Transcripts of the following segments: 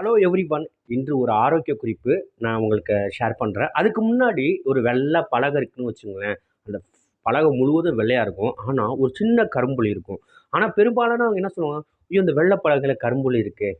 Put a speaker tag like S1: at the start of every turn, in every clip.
S1: Hello every one இன்று ஒரு ஆரோக்கிய குறிப்பு நான் உங்களுக்கு ஷேர் பண்ணுறேன் அதுக்கு முன்னாடி ஒரு வெள்ளை பலகை இருக்குன்னு வச்சுங்களேன். அந்த பலகை முழுவதும் வெள்ளையாக இருக்கும். ஆனால் ஒரு சின்ன கரும்புலி இருக்கும். ஆனால் பெரும்பாலான அவங்க என்ன சொல்லுவாங்க? ஐயோ இந்த வெள்ளை பலகையில் கரும்புலி இருக்குது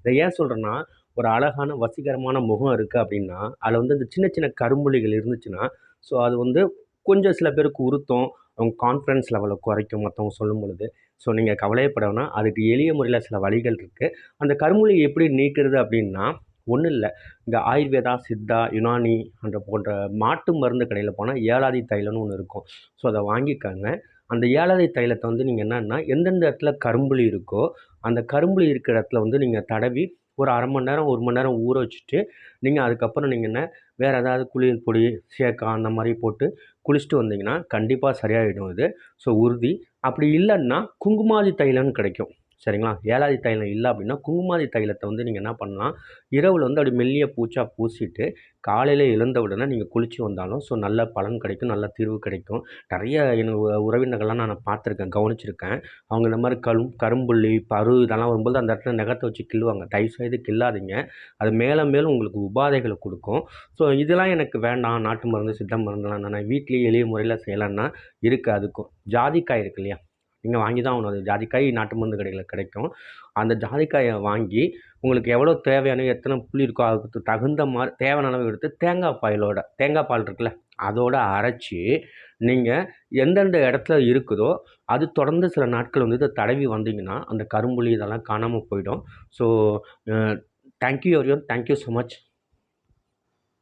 S1: இதை ஏன் சொல்கிறேன்னா ஒரு அழகான வசீகரமான முகம் இருக்குது அப்படின்னா அதில் வந்து இந்த சின்ன சின்ன கரும்புலிகள் இருந்துச்சுன்னா ஸோ அது வந்து கொஞ்சம் சில பேருக்கு உருத்தம் அவங்க கான்ஃபிடன்ஸ் லெவலை குறைக்கும் மற்றவங்க சொல்லும் பொழுது. ஸோ நீங்கள் கவலையப்பட வேணாம். அதுக்கு எளிய முறையில் சில வழிகள் இருக்குது அந்த கருமொழியை எப்படி நீக்கிறது அப்படின்னா ஒன்றும் இல்லை. இந்த ஆயுர்வேதா சித்தா யுனானி என்ற போன்ற மாட்டு மருந்து கடையில் போனால் ஏழாதி தைலம்னு ஒன்று இருக்கும். ஸோ அதை வாங்கிக்கோங்க. அந்த ஏழாதி தைலத்தை வந்து நீங்கள் என்னென்னா எந்தெந்த இடத்துல கரும்புளி இருக்கோ அந்த கரும்புளி இருக்கிற இடத்துல வந்து நீங்கள் தடவி ஒரு அரை மணி நேரம் ஒரு மணி நேரம் ஊற வச்சுட்டு நீங்கள் அதுக்கப்புறம் நீங்கள் என்ன வேறு ஏதாவது குளியல் பொடி சேக்கா அந்த மாதிரி போட்டு குளிச்சுட்டு வந்தீங்கன்னா கண்டிப்பாக சரியாயிடும் இது ஸோ உறுதி. அப்படி இல்லைன்னா குங்குமாதி தைலம்னு கிடைக்கும். சரிங்களா? ஏழாதி தைலம் இல்லை அப்படின்னா குங்குமாதி தைலத்தை வந்து நீங்கள் என்ன பண்ணலாம்? இரவில் வந்து அப்படி மெல்லிய பூச்சா பூசிட்டு காலையில் எழுந்த உடனே நீங்கள் குளிச்சு வந்தாலும் ஸோ நல்ல பலன் கிடைக்கும் நல்ல தீர்வு கிடைக்கும். நிறைய எனக்கு உ- உறவினர்கள்லாம் நான் பார்த்துருக்கேன் கவனிச்சிருக்கேன். அவங்க இந்த மாதிரி கரும் கரும்புள்ளி பரு இதெல்லாம் வரும்போது அந்த இடத்துல நெகத்தை வச்சு கிள்ளுவாங்க. தயவுசெய்து கில்லாதீங்க அது மேலே மேலும் உங்களுக்கு உபாதைகளை கொடுக்கும். ஸோ இதெல்லாம் எனக்கு வேண்டாம். நாட்டு மருந்து சித்த மருந்துலாம் நான் வீட்லேயே எளிய முறையில் செய்யலான்னா இருக்குது. அதுக்கும் ஜாதிக்காய் இருக்கு இல்லையா? நீங்கள் வாங்கி தான் ஆகணும். அது ஜாதிக்காய் நாட்டு மருந்து கடையில் கிடைக்கும். அந்த ஜாதிக்காயை வாங்கி உங்களுக்கு எவ்வளோ தேவையான எத்தனை புளி இருக்கோ அதுக்கு தகுந்த மாதிரி தேவையான அளவு எடுத்து தேங்காய் பாயிலோட தேங்காய் பால் இருக்குல்ல அதோட அரைச்சி நீங்கள் எந்தெந்த இடத்துல இருக்குதோ அது தொடர்ந்து சில நாட்கள் வந்து இதை தடவி வந்தீங்கன்னா அந்த கரும்புலி இதெல்லாம் காணாமல் போயிடும். So thank you everyone thank you so much